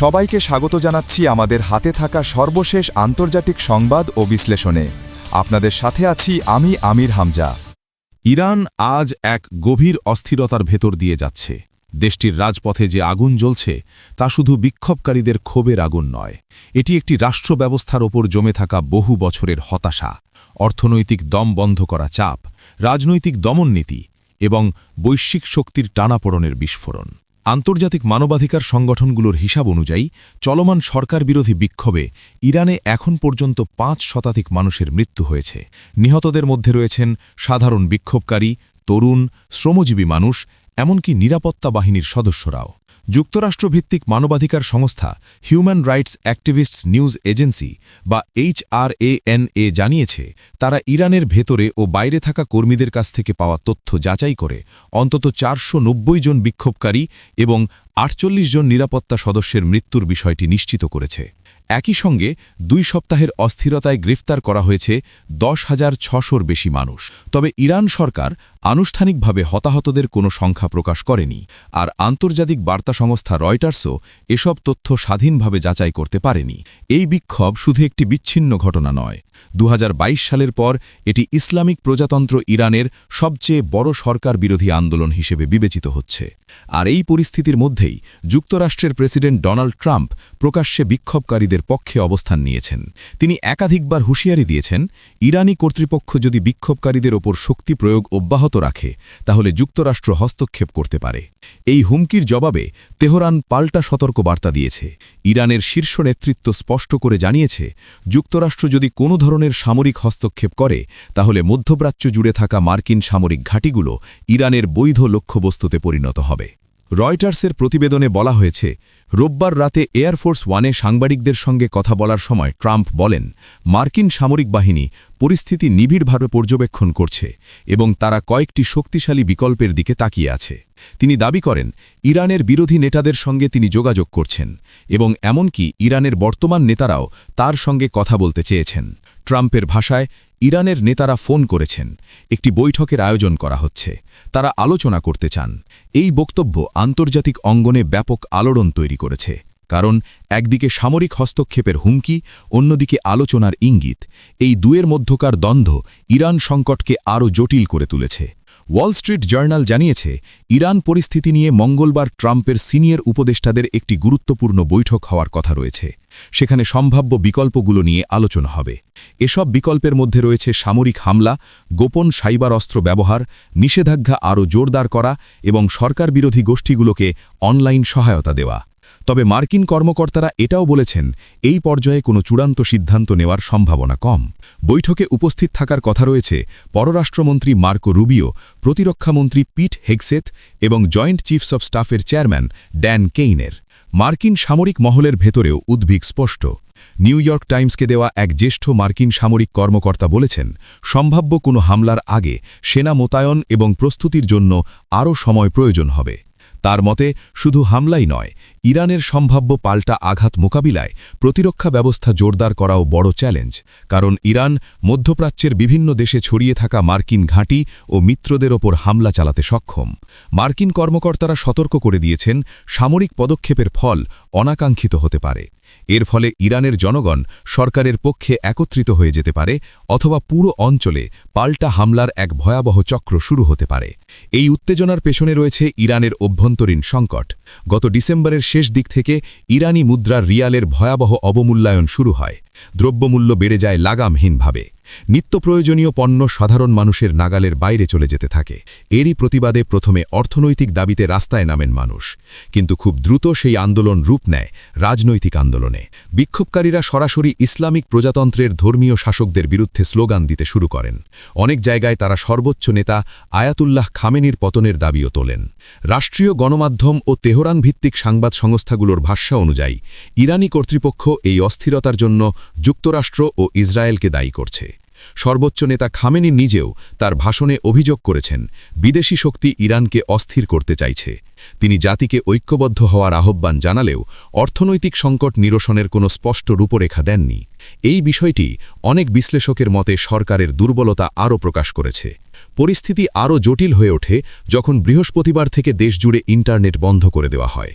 সবাইকে স্বাগত জানাচ্ছি আমাদের হাতে থাকা সর্বশেষ আন্তর্জাতিক সংবাদ ও বিশ্লেষণে। আপনাদের সাথে আছি আমি আমির হামজা। ইরান আজ এক গভীর অস্থিরতার ভেতর দিয়ে যাচ্ছে। দেশটির রাজপথে যে আগুন জ্বলছে, তা শুধু বিক্ষোভকারীদের ক্ষোভের আগুন নয়। এটি একটি রাষ্ট্র ব্যবস্থার ওপর জমে থাকা বহু বছরের হতাশা, অর্থনৈতিক দম বন্ধ করা চাপ, রাজনৈতিক দমননীতি এবং বৈশ্বিক শক্তির টানাপোড়নের বিস্ফোরণ। আন্তর্জাতিক মানবাধিকার সংগঠনগুলোর হিসাব অনুযায়ী চলমান সরকার বিরোধী বিক্ষোভে ইরানে এখন পর্যন্ত পাঁচ শতাধিক মানুষের মৃত্যু হয়েছে। নিহতদের মধ্যে রয়েছেন সাধারণ বিক্ষোভকারী, তরুণ, শ্রমজীবী মানুষ, এমনকি নিরাপত্তা বাহিনীর সদস্যরাও। যুক্তরাষ্ট্রভিত্তিক মানবাধিকার সংস্থা human rights activists news agency বা এইচআরএএনএ জানিয়েছে, তারা ইরানের ভেতরে ও বাইরে থাকা কর্মীদের কাছ থেকে পাওয়া তথ্য যাচাই করে অন্তত চারশো নব্বই জন বিক্ষোভকারী এবং আটচল্লিশ জন নিরাপত্তা সদস্যের মৃত্যুর বিষয়টি নিশ্চিত করেছে। একই সঙ্গে দুই সপ্তাহের অস্থিরতায় গ্রেফতার করা হয়েছে দশ হাজার ছশোর বেশি মানুষ। তবে ইরান সরকার আনুষ্ঠানিকভাবে হতাহতদের কোনো সংখ্যা প্রকাশ করেনি। আর আন্তর্জাতিক বার্তা সংস্থা রয়টার্সও এসব তথ্য স্বাধীনভাবে যাচাই করতে পারেনি। এই বিক্ষোভ শুধু একটি বিচ্ছিন্ন ঘটনা নয়। দু সালের পর এটি ইসলামিক প্রজাতন্ত্র ইরানের সবচেয়ে বড় সরকার বিরোধী আন্দোলন হিসেবে বিবেচিত হচ্ছে। আর এই পরিস্থিতির মধ্যেই যুক্তরাষ্ট্রের প্রেসিডেন্ট ডোনাল্ড ট্রাম্প প্রকাশ্যে বিক্ষোভকারীদের পক্ষে অবস্থান নিয়েছেন। তিনি একাধিকবার হুঁশিয়ারি দিয়েছেন, ইরানি কর্তৃপক্ষ যদি বিক্ষোভকারীদের ওপর শক্তি প্রয়োগ অব্যাহত রাখে, তাহলে যুক্তরাষ্ট্র হস্তক্ষেপ করতে পারে। এই হুমকির জবাবে তেহরান পাল্টা সতর্ক বার্তা দিয়েছে। ইরানের শীর্ষ নেতৃত্ব স্পষ্ট করে জানিয়েছে, যুক্তরাষ্ট্র যদি কোনো ধরনের সামরিক হস্তক্ষেপ করে, তাহলে মধ্যপ্রাচ্য জুড়ে থাকা মার্কিন সামরিক ঘাঁটিগুলো ইরানের বৈধ লক্ষ্যবস্তুতে পরিণত হবে। রয়টার্সের প্রতিবেদনে বলা হয়েছে, রোববার রাতে এয়ারফোর্স ওয়ানে সাংবাদিকদের সঙ্গে কথা বলার সময় ট্রাম্প বলেন, মার্কিন সামরিক বাহিনী পরিস্থিতি নিবিড়ভাবে পর্যবেক্ষণ করছে এবং তারা কয়েকটি শক্তিশালী বিকল্পের দিকে তাকিয়ে আছে। তিনি দাবি করেন, ইরানের বিরোধী নেতাদের সঙ্গে তিনি যোগাযোগ করছেন এবং এমনকি ইরানের বর্তমান নেতারাও তার সঙ্গে কথা বলতে চেয়েছেন। ট্রাম্পের ভাষায় ইরানের নেতারা ফোন করেছেন। একটি বৈঠকের আয়োজন করা হচ্ছে। তারা আলোচনা করতে চান। এই বক্তব্য আন্তর্জাতিক অঙ্গনে ব্যাপক আলোড়ন তৈরি করেছে। কারণ, একদিকে সামরিক হস্তক্ষেপের হুমকি, অন্যদিকে আলোচনার ইঙ্গিত। এই দুয়ের মধ্যকার দ্বন্দ্ব ইরান সংকটকে আরও জটিল করে তুলেছে। ওয়াল স্ট্রিট জার্নাল জানিয়েছে, ইরান পরিস্থিতি নিয়ে মঙ্গলবার ট্রাম্পের সিনিয়র উপদেষ্টাদের একটি গুরুত্বপূর্ণ বৈঠক হওয়ার কথা রয়েছে। সেখানে সম্ভাব্য বিকল্পগুলো নিয়ে আলোচনা হবে। এসব বিকল্পের মধ্যে রয়েছে সামরিক হামলা, গোপন সাইবার অস্ত্র ব্যবহার, নিষেধাজ্ঞা আরও জোরদার করা এবং সরকার বিরোধী গোষ্ঠীগুলোকে অনলাইন সহায়তা দেওয়া। তবে মার্কিন কর্মকর্তারা এটাও বলেছেন, এই পর্যায়ে কোনো চূড়ান্ত সিদ্ধান্ত নেওয়ার সম্ভাবনা কম। বৈঠকে উপস্থিত থাকার কথা রয়েছে, পররাষ্ট্রমন্ত্রী মার্কো রুবিও প্রতিরক্ষামন্ত্রী পিট হেগসেথ এবং জয়েন্ট চিফস অব স্টাফের চেয়ারম্যান ড্যান কেইনের। মার্কিন সামরিক মহলের ভেতরেও উদ্ভিগ স্পষ্ট। নিউ ইয়র্ক টাইমসকে দেওয়া এক জ্যেষ্ঠ মার্কিন সামরিক কর্মকর্তা বলেছেন, সম্ভাব্য কোনো হামলার আগে সেনা মোতায়ন এবং প্রস্তুতির জন্য আরও সময় প্রয়োজন হবে। তার মতে, শুধু হামলাই নয়, ইরানের সম্ভাব্য পাল্টা আঘাত মোকাবিলায় প্রতিরক্ষা ব্যবস্থা জোরদার করাও বড় চ্যালেঞ্জ, কারণ ইরান মধ্যপ্রাচ্যের বিভিন্ন দেশে ছড়িয়ে থাকা মার্কিন ঘাঁটি ও মিত্রদের ওপর হামলা চালাতে সক্ষম। মার্কিন কর্মকর্তারা সতর্ক করে দিয়েছেন, সামরিক পদক্ষেপের ফল অনাকাঙ্ক্ষিত হতে পারে। এর ফলে ইরানের জনগণ সরকারের পক্ষে একত্রিত হয়ে যেতে পারে অথবা পুরো অঞ্চলে পাল্টা হামলার এক ভয়াবহ চক্র শুরু হতে পারে। এই উত্তেজনার পেছনে রয়েছে ইরানের অভ্যন্তরীণ সংকট। গত ডিসেম্বরের শেষ দিক থেকে ইরানি মুদ্রার রিয়ালের ভয়াবহ অবমূল্যায়ন শুরু হয়। দ্রব্যমূল্য বেড়ে যায় লাগামহীনভাবে। নিত্য প্রয়োজনীয় পণ্য সাধারণ মানুষের নাগালের বাইরে চলে যেতে থাকে। এরই প্রতিবাদে প্রথমে অর্থনৈতিক দাবিতে রাস্তায় নামেন মানুষ। কিন্তু খুব দ্রুত সেই আন্দোলন রূপ নেয় রাজনৈতিক আন্দোলনে। বিক্ষোভকারীরা সরাসরি ইসলামিক প্রজাতন্ত্রের ধর্মীয় শাসকদের বিরুদ্ধে স্লোগান দিতে শুরু করেন। অনেক জায়গায় তারা সর্বোচ্চ নেতা আয়াতুল্লাহ খামেনির পতনের দাবিও তোলেন। রাষ্ট্রীয় গণমাধ্যম ও তেহরান ভিত্তিক সাংবাদ সংস্থাগুলোর ভাষ্য অনুযায়ী, ইরানি কর্তৃপক্ষ এই অস্থিরতার জন্য যুক্তরাষ্ট্র ও ইসরায়েলকে দায়ী করছে। সর্বোচ্চ নেতা খামেনি নিজেও তার ভাষণে অভিযোগ করেছেন, বিদেশি শক্তি ইরানকে অস্থির করতে চাইছে। তিনি জাতিকে ঐক্যবদ্ধ হওয়ার আহ্বান জানালেও অর্থনৈতিক সংকট নিরসনের কোনো স্পষ্ট রূপরেখা দেননি। এই বিষয়টি অনেক বিশ্লেষকের মতে সরকারের দুর্বলতা আরও প্রকাশ করেছে। পরিস্থিতি আরও জটিল হয়ে ওঠে যখন বৃহস্পতিবার থেকে দেশজুড়ে ইন্টারনেট বন্ধ করে দেওয়া হয়।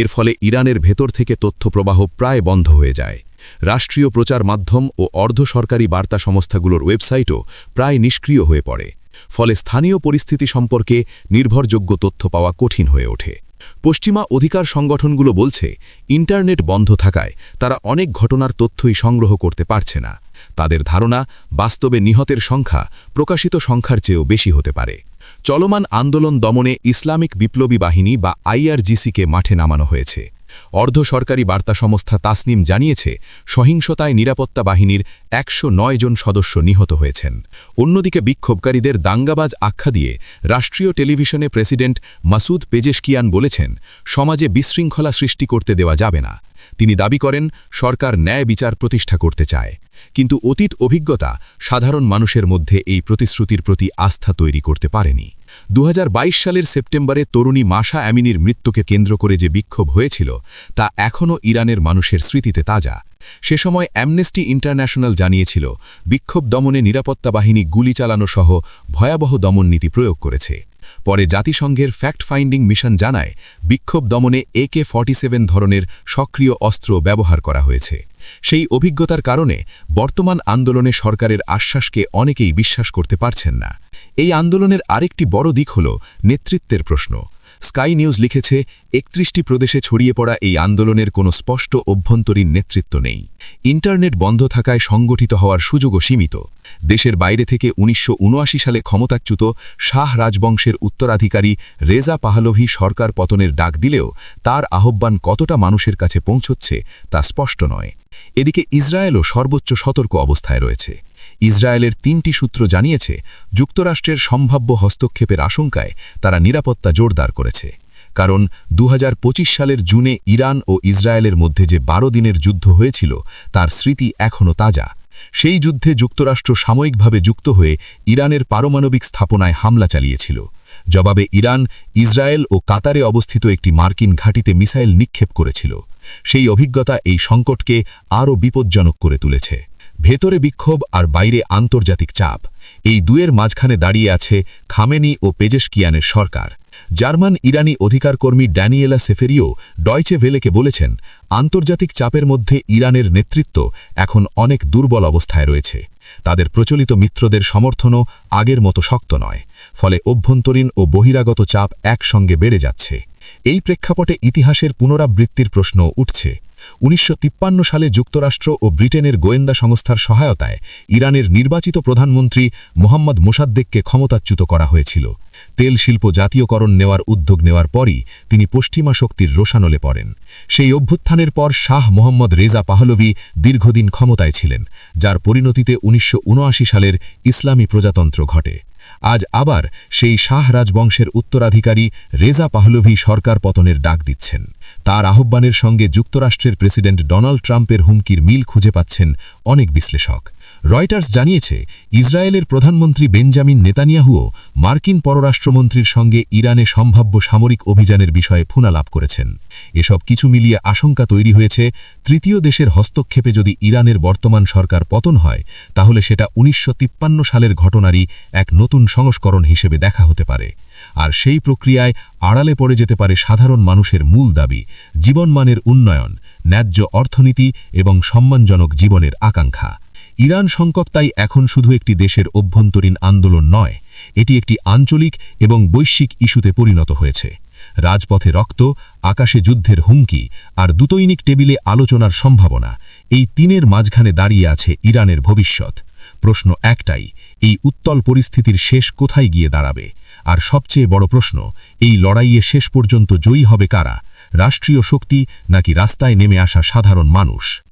এর ফলে ইরানের ভেতর থেকে তথ্য প্রবাহ প্রায় বন্ধ হয়ে যায়। রাষ্ট্রীয় প্রচার মাধ্যম ও অর্ধ সরকারি বার্তা সংস্থাগুলোর ওয়েবসাইটও প্রায় নিষ্ক্রিয় হয়ে পড়ে। ফলে স্থানীয় পরিস্থিতি সম্পর্কে নির্ভরযোগ্য তথ্য পাওয়া কঠিন হয়ে ওঠে। পশ্চিমা অধিকার সংগঠনগুলো বলছে, ইন্টারনেট বন্ধ থাকায় তারা অনেক ঘটনার তথ্যই সংগ্রহ করতে পারছে না। তাদের ধারণা, বাস্তবে নিহতের সংখ্যা প্রকাশিত সংখ্যার চেয়েও বেশি হতে পারে। চলমান আন্দোলন দমনে ইসলামিক বিপ্লবী বাহিনী বা আইআরজিসিকে মাঠে নামানো হয়েছে। অর্ধ সরকারি বার্তা সংস্থা তাসনিম জানিয়েছে, সহিংসতায় নিরাপত্তা বাহিনীর একশো নয় জন সদস্য নিহত হয়েছেন। অন্যদিকে বিক্ষোভকারীদের দাঙ্গাবাজ আখ্যা দিয়ে রাষ্ট্রীয় টেলিভিশনে প্রেসিডেন্ট মাসুদ পেজেশকিয়ান বলেছেন, সমাজে বিশৃঙ্খলা সৃষ্টি করতে দেওয়া যাবে না। তিনি দাবি করেন, সরকার ন্যায় বিচার প্রতিষ্ঠা করতে চায়। কিন্তু অতীত অভিজ্ঞতা সাধারণ মানুষের মধ্যে এই প্রতিশ্রুতির প্রতি আস্থা তৈরি করতে পারেনি। দুহাজার বাইশ সালের সেপ্টেম্বরে তরুণী মাশা অ্যামিনির মৃত্যুকে কেন্দ্র করে যে বিক্ষোভ হয়েছিল, তা এখনও ইরানের মানুষের স্মৃতিতে তাজা। সে সময় অ্যামনেস্টি ইন্টারন্যাশনাল জানিয়েছিল, বিক্ষোভ দমনে নিরাপত্তা বাহিনী গুলি চালানো সহ ভয়াবহ দমন নীতি প্রয়োগ করেছে। পরে জাতিসংঘের ফ্যাক্ট ফাইন্ডিং মিশন জানায়, বিক্ষোভ দমনে একে ফর্টি ধরনের সক্রিয় অস্ত্র ব্যবহার করা হয়েছে। সেই অভিজ্ঞতার কারণে বর্তমান আন্দোলনে সরকারের আশ্বাসকে অনেকেই বিশ্বাস করতে পারছেন না। এই আন্দোলনের আরেকটি বড় দিক হল নেতৃত্বের প্রশ্ন। স্কাই নিউজ লিখেছে, একত্রিশটি প্রদেশে ছড়িয়ে পড়া এই আন্দোলনের কোনো স্পষ্ট অভ্যন্তরীণ নেতৃত্ব নেই। ইন্টারনেট বন্ধ থাকায় সংগঠিত হওয়ার সুযোগও সীমিত। দেশের বাইরে থেকে উনিশশো উনআশি সালে ক্ষমতাচ্যুত শাহ রাজবংশের উত্তরাধিকারী রেজা পাহলভি সরকার পতনের ডাক দিলেও তার আহ্বান কতটা মানুষের কাছে পৌঁছচ্ছে তা স্পষ্ট নয়। এদিকে ইসরায়েলও সর্বোচ্চ সতর্ক অবস্থায় রয়েছে। ইসরায়েলের তিনটি সূত্র জানিয়েছে, যুক্তরাষ্ট্রের সম্ভাব্য হস্তক্ষেপের আশঙ্কায় তারা নিরাপত্তা জোরদার করেছে। কারণ দু হাজার পঁচিশ সালের জুনে ইরান ও ইসরায়েলের মধ্যে যে বারো দিনের যুদ্ধ হয়েছিল, তার স্মৃতি এখনও তাজা। সেই যুদ্ধে যুক্তরাষ্ট্র সাময়িকভাবে যুক্ত হয়ে ইরানের পারমাণবিক স্থাপনায় হামলা চালিয়েছিল। জবাবে ইরান, ইসরায়েল ও কাতারে অবস্থিত একটি মার্কিন ঘাঁটিতে মিসাইল নিক্ষেপ করেছিল। সেই অভিজ্ঞতা এই সংকটকে আরও বিপজ্জনক করে তুলেছে। ভেতরে বিক্ষোভ আর বাইরে আন্তর্জাতিক চাপ। এই দুয়ের মাঝখানে দাঁড়িয়ে আছে খামেনি ও পেজেশকিয়ানের সরকার। জার্মান, ইরানি অধিকারকর্মী ড্যানিয়েলা সেফেরিও ডয়চে ভেলেকে বলেছেন, আন্তর্জাতিক চাপের মধ্যে ইরানের নেতৃত্ব এখন অনেক দুর্বল অবস্থায় রয়েছে। তাদের প্রচলিত মিত্রদের সমর্থনও আগের মতো শক্ত নয়, ফলে অভ্যন্তরীণ ও বহিরাগত চাপ একসঙ্গে বেড়ে যাচ্ছে। এই প্রেক্ষাপটে ইতিহাসের পুনরাবৃত্তির প্রশ্ন উঠছে। উনিশশো তিপ্পান্ন সালে যুক্তরাষ্ট্র ও ব্রিটেনের গোয়েন্দা সংস্থার সহায়তায় ইরানের নির্বাচিত প্রধানমন্ত্রী মোহাম্মদ মোসাদ্দেককে ক্ষমতাচ্যুত করা হয়েছিল। তেল শিল্প জাতীয়করণ নেওয়ার উদ্যোগ নেওয়ার পরই তিনি পশ্চিমা শক্তির রোশানলে পড়েন। সেই অভ্যুত্থানের পর শাহ মোহাম্মদ রেজা পাহলভি দীর্ঘদিন ক্ষমতায় ছিলেন, যার পরিণতিতে উনিশশো উনআশি সালের ইসলামী প্রজাতন্ত্র ঘটে। আজ আবার সেই শাহ রাজবংশের উত্তরাধিকারী রেজা পাহলভি সরকার পতনের ডাক দিচ্ছেন। তার আহ্বানের সঙ্গে যুক্তরাষ্ট্রের প্রেসিডেন্ট ডোনাল্ড ট্রাম্পের হুমকির মিল খুঁজে পাচ্ছেন অনেক বিশ্লেষক। রয়টার্স জানিয়েছে, ইসরায়েলের প্রধানমন্ত্রী বেঞ্জামিন নেতানিয়াহুও মার্কিন পররাষ্ট্রমন্ত্রীর সঙ্গে ইরানে সম্ভাব্য সামরিক অভিযানের বিষয়ে ফুনালাপ করেছেন। এসব কিছু মিলিয়ে আশঙ্কা তৈরি হয়েছে, তৃতীয় দেশের হস্তক্ষেপে যদি ইরানের বর্তমান সরকার পতন হয়, তাহলে সেটা উনিশশো তিপ্পান্ন সালের ঘটনারই এক নতুন সংস্করণ হিসেবে দেখা হতে পারে। আর সেই প্রক্রিয়ায় আড়ালে পড়ে যেতে পারে সাধারণ মানুষের মূল দাবি, জীবনমানের উন্নয়ন, ন্যায্য অর্থনীতি এবং সম্মানজনক জীবনের আকাঙ্ক্ষা। ইরান সংকট তাই এখন শুধু একটি দেশের অভ্যন্তরীণ আন্দোলন নয়, এটি একটি আঞ্চলিক এবং বৈশ্বিক ইস্যুতে পরিণত হয়েছে। রাজপথে রক্ত, আকাশে যুদ্ধের হুমকি আর দুতৈনিক টেবিলে আলোচনার সম্ভাবনা এই তিনের মাঝখানে দাঁড়িয়ে আছে ইরানের ভবিষ্যৎ। প্রশ্ন একটাই, এই উত্তল পরিস্থিতির শেষ কোথায় গিয়ে দাঁড়াবে? আর সবচেয়ে বড় প্রশ্ন, এই লড়াইয়ে শেষ পর্যন্ত জয়ী হবে কারা? রাষ্ট্রীয় শক্তি নাকি রাস্তায় নেমে আসা সাধারণ মানুষ?